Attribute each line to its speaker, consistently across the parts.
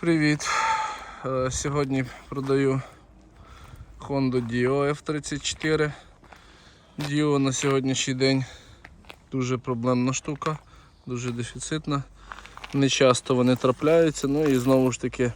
Speaker 1: Привіт! Е, Сьогодні продаю Honda Dio F34. Dio на сьогоднішній день дуже проблемна штука, дуже дефіцитна. Не часто вони трапляються, ну і знову ж таки,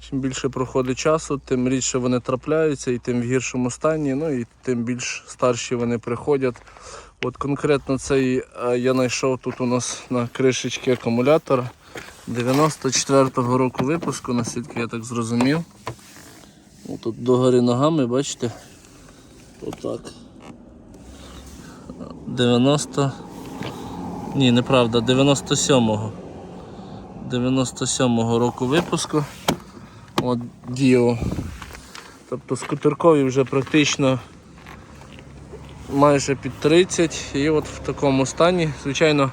Speaker 1: чим більше проходить часу, тим рідше вони трапляються і тим в гіршому стані, ну і тим більш старші вони приходять. От конкретно цей е, я знайшов тут у нас на кришечці акумулятора. 94-го року випуску, наскільки я так зрозумів. Ну, Тут догори ногами, бачите? Отак. 90. Ні, неправда, 97-го. 97-го року випуску. От Діо. Тобто скутеркові вже практично майже під 30 і от в такому стані. Звичайно,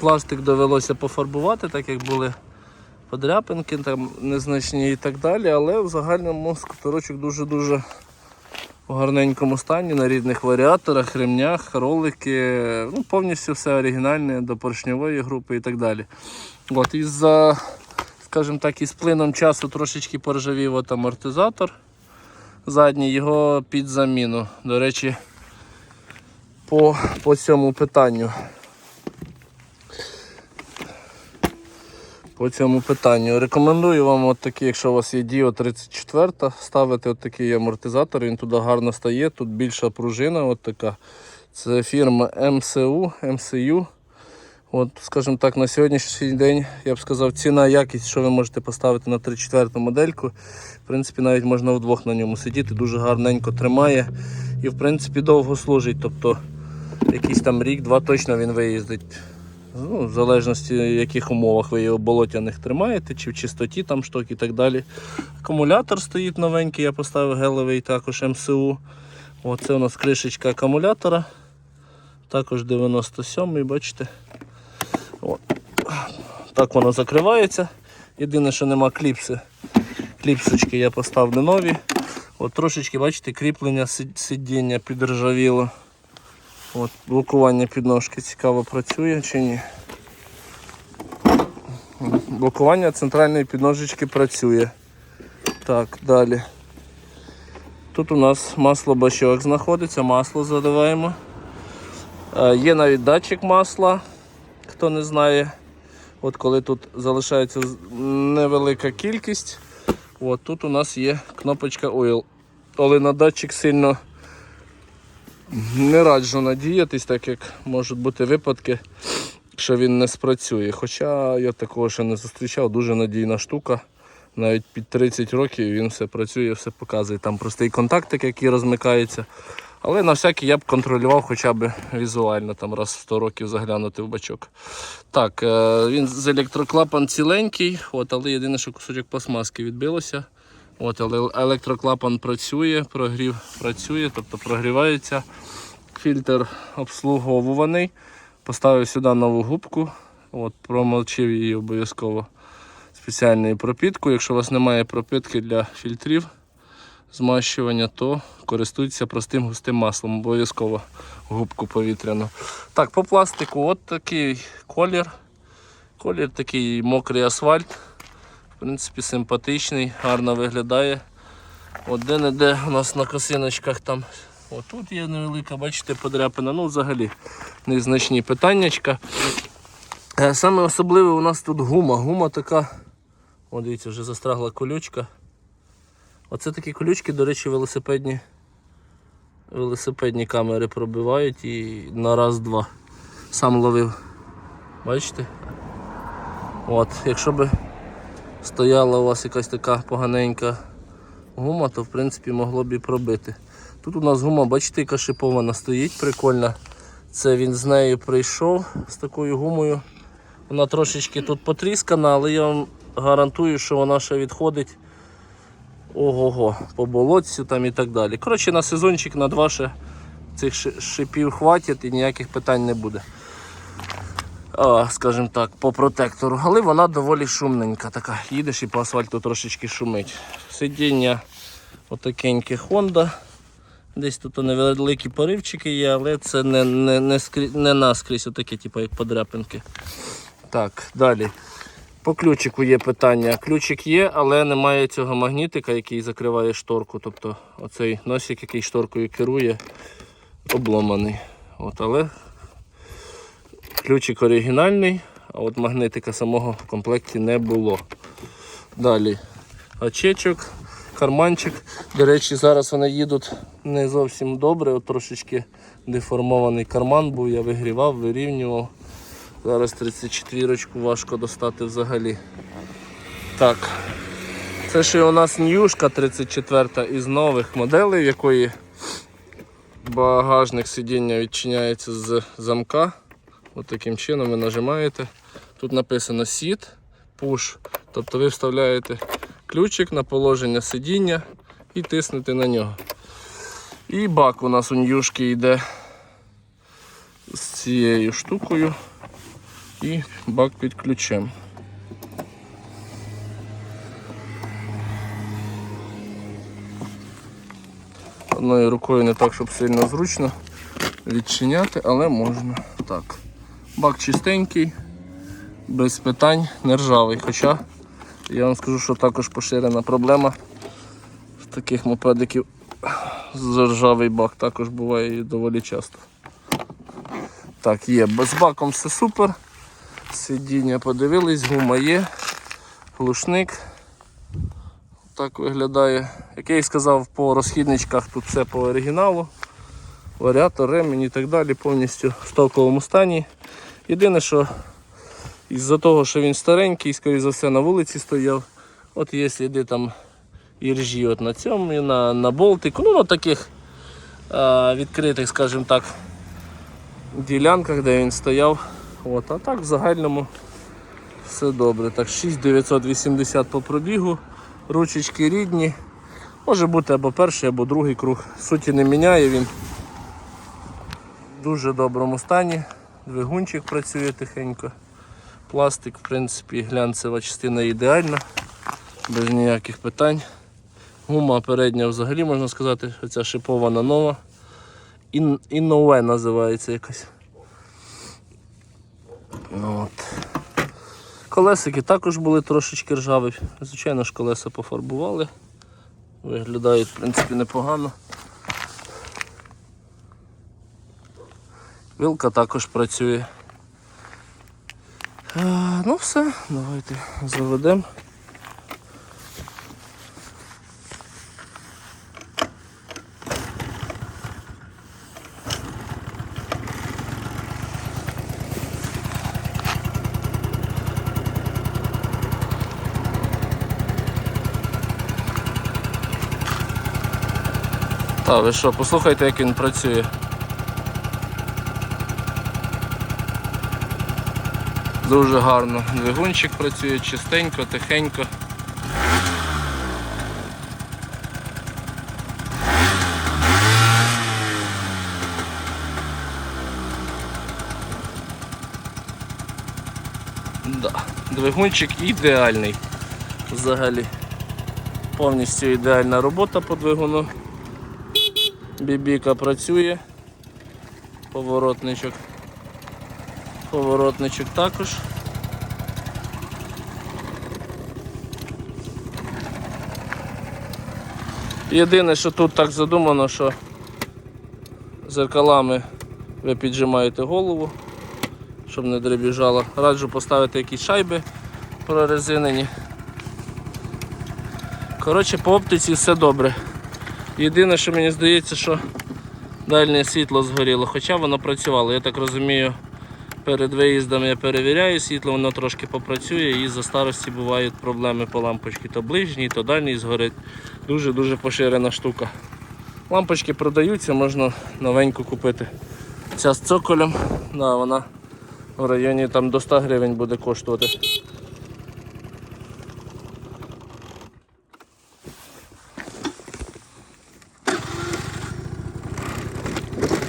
Speaker 1: пластик довелося пофарбувати, так як були подряпинки, там незначні і так далі, але в загальному скутерочок дуже-дуже в гарненькому стані, на рідних варіаторах, ремнях, ролики, ну, повністю все оригінальне до поршньової групи і так далі. От, і за, скажімо так, із плином часу трошечки поржавів от амортизатор задній, його під заміну. До речі, по, по цьому питанню. По цьому питанню. Рекомендую вам от такий, якщо у вас є Dio 34, ставити от такий амортизатор, він туди гарно стає, тут більша пружина. от така. Це фірма MCU. MCU. От, скажімо так, на сьогоднішній день я б сказав, ціна, якість, що ви можете поставити на 34 модельку. В принципі, навіть можна вдвох на ньому сидіти, дуже гарненько тримає і в принципі довго служить. Тобто якийсь там рік-два точно він виїздить. Ну, в залежності в яких умовах ви його болотяних тримаєте, чи в чистоті там шток і так далі. Акумулятор стоїть новенький, я поставив гелевий також МСУ. Оце у нас кришечка акумулятора. Також 97-й, бачите. От. Так воно закривається. Єдине, що нема кліпси. Кліпсочки я поставлю нові. От Трошечки, бачите, кріплення сидіння підржавіло. От, блокування підножки цікаво працює чи ні. Блокування центральної підножечки працює. Так, далі. Тут у нас масло бачок знаходиться, масло заливаємо. Е, Є навіть датчик масла, хто не знає. От коли тут залишається невелика кількість, от тут у нас є кнопочка Oil. Але на датчик сильно не раджу надіятись, так як можуть бути випадки, що він не спрацює. Хоча я такого ще не зустрічав, дуже надійна штука. Навіть під 30 років він все працює, все показує. Там простий контактик, який розмикається. Але на всякий я б контролював хоча б візуально, там раз в 100 років заглянути в бачок. Так, е, він з електроклапан ціленький, от, але єдине, що кусочок пластмаски відбилося. От, але електроклапан працює, прогрів працює, тобто прогрівається. Фільтр обслуговуваний. Поставив сюди нову губку, от, промолчив її обов'язково спеціальною пропіткою. Якщо у вас немає пропитки для фільтрів змащування, то користуйтеся простим густим маслом, обов'язково губку повітряну. Так, по пластику от такий колір. Колір такий мокрий асфальт. Принципі, симпатичний, гарно виглядає. От де-не-де у нас на косиночках там. От тут є невелика, бачите, подряпина. Ну, взагалі, незначні питаннячка. Е, Саме особливе у нас тут гума. Гума така. О, дивіться, вже застрагла колючка. Оце такі колючки, до речі, велосипедні. Велосипедні камери пробивають і на раз-два. Сам ловив. Бачите? От, якщо би стояла у вас якась така поганенька гума, то в принципі могло б і пробити. Тут у нас гума, бачите, яка шипована стоїть, прикольна. Це він з нею прийшов з такою гумою. Вона трошечки тут потріскана, але я вам гарантую, що вона ще відходить ого-го, по болотцю там і так далі. Коротше, на сезончик на два ще цих шипів хватить і ніяких питань не буде. Скажімо так, по протектору. Але вона доволі шумненька. Така. Їдеш і по асфальту трошечки шумить. Сидіння отакеньке Honda. Десь тут невеликі поривчики є, але це не, не, не, скрі... не наскрізь, отакі, типу, як подряпинки. Так, далі. По ключику є питання. Ключик є, але немає цього магнітика, який закриває шторку. Тобто оцей носик, який шторкою керує, обломаний. От, але ключик оригінальний, а от магнитика самого в комплекті не було. Далі очечок, карманчик. До речі, зараз вони їдуть не зовсім добре, от трошечки деформований карман був, я вигрівав, вирівнював. Зараз 34 важко достати взагалі. Так. Це ще у нас ньюшка 34 із нових моделей, в якої багажник сидіння відчиняється з замка. От таким чином ви нажимаєте. Тут написано Sit, Push. Тобто ви вставляєте ключик на положення сидіння і тиснете на нього. І бак у нас у ньюшки йде з цією штукою і бак під ключем. Одною рукою не так, щоб сильно зручно відчиняти, але можна. Так. Бак чистенький, без питань, не ржавий. Хоча я вам скажу, що також поширена проблема в таких мопедиків ржавий бак також буває і доволі часто. Так, є, з баком все супер. Сидіння подивились, гума є, глушник. Так виглядає. Як я і сказав, по розхідничках тут все по оригіналу. Варіатор, ремінь і так далі, повністю в стоковому стані. Єдине, що із-за того, що він старенький, скоріше за все на вулиці стояв, от є сліди там іржі от на цьому, і на, на болтику, ну на таких а, відкритих, скажімо так, ділянках, де він стояв. От, а так в загальному все добре. Так, 6980 по пробігу, ручечки рідні. Може бути або перший, або другий круг. Суті не міняє він. Дуже доброму стані. Двигунчик працює тихенько. Пластик, в принципі, глянцева частина ідеальна, без ніяких питань. Гума передня взагалі можна сказати, оця шипована нова. Ін- Іннове називається якось. Ну, от. Колесики також були трошечки ржаві. Звичайно ж колеса пофарбували. Виглядають в принципі непогано. Вилка також працює. Ну все, давайте заведемо. Та, ви що, послухайте, як він працює. Дуже гарно. Двигунчик працює чистенько, тихенько. Да. Двигунчик ідеальний. Взагалі. Повністю ідеальна робота по двигуну. Бібіка працює. Поворотничок. Поворотничок також. Єдине, що тут так задумано, що зеркалами ви піджимаєте голову, щоб не дребіжало. Раджу поставити якісь шайби прорезинені. Коротше, по оптиці все добре. Єдине, що мені здається, що дальнє світло згоріло, хоча воно працювало. Я так розумію, перед виїздом я перевіряю світло, воно трошки попрацює і за старості бувають проблеми по лампочці. То ближній, то дальній згорить. Дуже-дуже поширена штука. Лампочки продаються, можна новеньку купити. Ця з цоколем, да, вона в районі там до 100 гривень буде коштувати.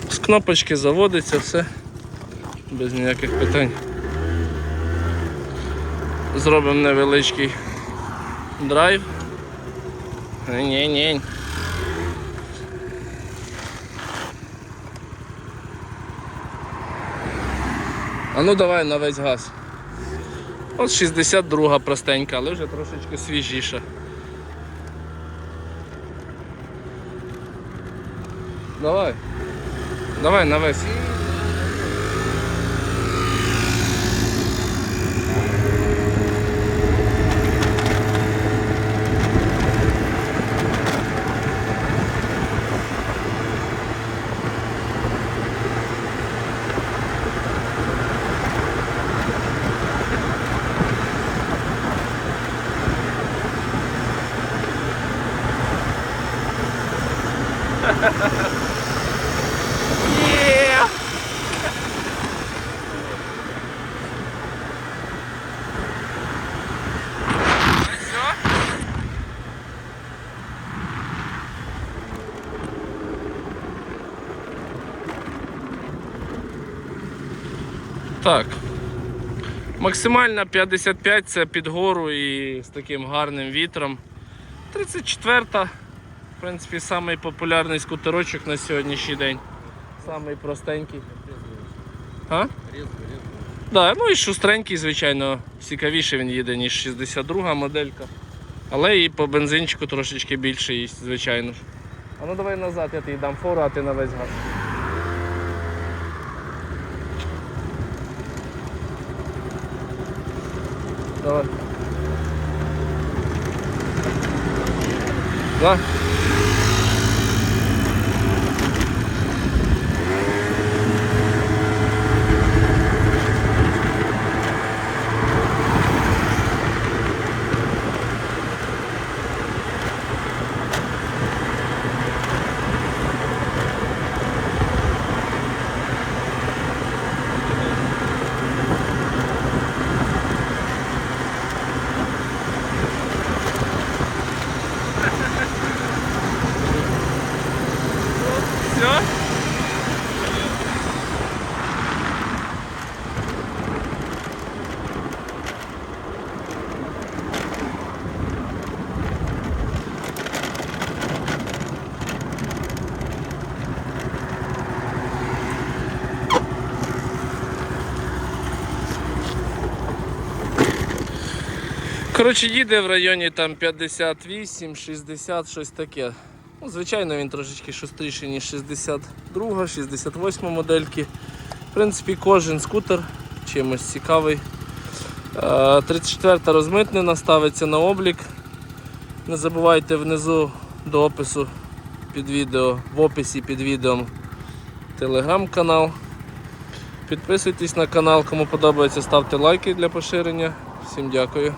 Speaker 1: З кнопочки заводиться все без ніяких питань. Зробимо невеличкий драйв. Ні-ні. А ну давай на весь газ. От 62 простенька, але вже трошечки свіжіша. Давай. Давай на весь. Так. Максимальна 55 це під гору і з таким гарним вітром. 34-та, в принципі, самий популярний скутерочок на сьогоднішній день. Самий простенький. А? Да, ну і шустренький, звичайно, цікавіше він їде, ніж 62 моделька. Але і по бензинчику трошечки більше їсть, звичайно ж. А ну давай назад, я тобі дам фору, а ти на весь газ. Давай. Да. Все? Коротше, їде в районі там 58, 60, щось таке. Ну, звичайно, він трошечки шустріший, ніж 62, 68 модельки. В принципі, кожен скутер чимось цікавий. Е, 34 розмитнена, ставиться на облік. Не забувайте внизу до опису під відео, в описі під відео телеграм-канал. Підписуйтесь на канал, кому подобається, ставте лайки для поширення. Всім дякую.